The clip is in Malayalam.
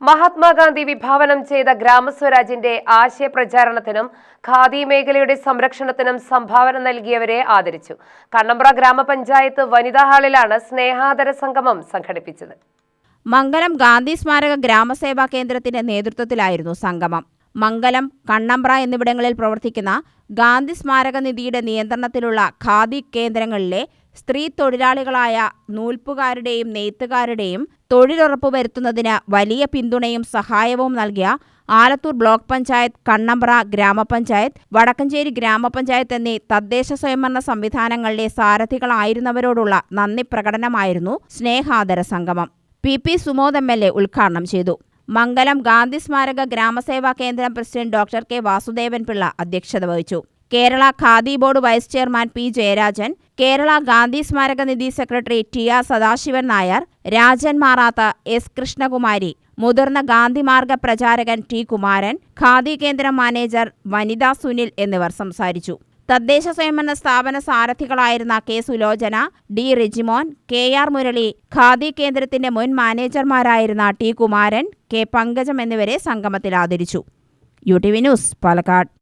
മഹാത്മാഗാന്ധി വിഭാവനം ചെയ്ത ഗ്രാമസ്വരാജിന്റെ ആശയപ്രചാരണത്തിനും ഖാദി മേഖലയുടെ സംരക്ഷണത്തിനും സംഭാവന നൽകിയവരെ ആദരിച്ചു. കണ്ണമ്പ്ര ഗ്രാമപഞ്ചായത്ത് വനിതാ ഹാളിലാണ് സ്നേഹാദര സംഗമം സംഘടിപ്പിച്ചത്. മംഗലം ഗാന്ധി സ്മാരക ഗ്രാമസേവാ കേന്ദ്രത്തിന്റെ നേതൃത്വത്തിലായിരുന്നു സംഗമം. മംഗലം കണ്ണമ്പ്ര എന്നിവിടങ്ങളിൽ പ്രവർത്തിക്കുന്ന ഗാന്ധി സ്മാരക നിധിയുടെ നിയന്ത്രണത്തിലുള്ള ഖാദി കേന്ദ്രങ്ങളിലെ സ്ത്രീ തൊഴിലാളികളായ നൂൽപ്പുകാരുടെയും നെയ്ത്തുകാരുടെയും തൊഴിലുറപ്പ് വരുത്തുന്നതിന് വലിയ പിന്തുണയും സഹായവും നൽകിയ ആലത്തൂർ ബ്ലോക്ക് പഞ്ചായത്ത് കണ്ണമ്പ്ര ഗ്രാമപഞ്ചായത്ത് വടക്കഞ്ചേരി ഗ്രാമപഞ്ചായത്ത് എന്നീ തദ്ദേശ സ്വയംഭരണ സംവിധാനങ്ങളിലെ സാരഥികളായിരുന്നവരോടുള്ള നന്ദി പ്രകടനമായിരുന്നു സ്നേഹാദര സംഗമം. P P Sumod M L A ഉദ്ഘാടനം ചെയ്തു. മംഗലം ഗാന്ധി സ്മാരക ഗ്രാമസേവാ കേന്ദ്രം president doctor K Vasudevan Pillai അധ്യക്ഷത വഹിച്ചു. Kerala Khadi board vice chairman P Jayarajan Kerala Gandhi സ്മാരക നിധി secretary T R Sadasivan Nair Rajan മാറാത്ത എസ് കൃഷ്ണകുമാരി മുതിർന്ന ഗാന്ധി മാർഗ പ്രചാരകൻ ടി കുമാരൻ ഖാദി കേന്ദ്രം മാനേജർ വനിതാ സുനിൽ എന്നിവർ സംസാരിച്ചു. തദ്ദേശ സ്വയംഭരണ സ്ഥാപന സാരഥികളായിരുന്ന K Sulochana D Rijimon K R Murali Khadi കേന്ദ്രത്തിന്റെ മുൻ മാനേജർമാരായിരുന്ന ടി കുമാരൻ കെ പങ്കജം എന്നിവരെ സംഗമത്തിൽ ആദരിച്ചു. U T V news Palakkad.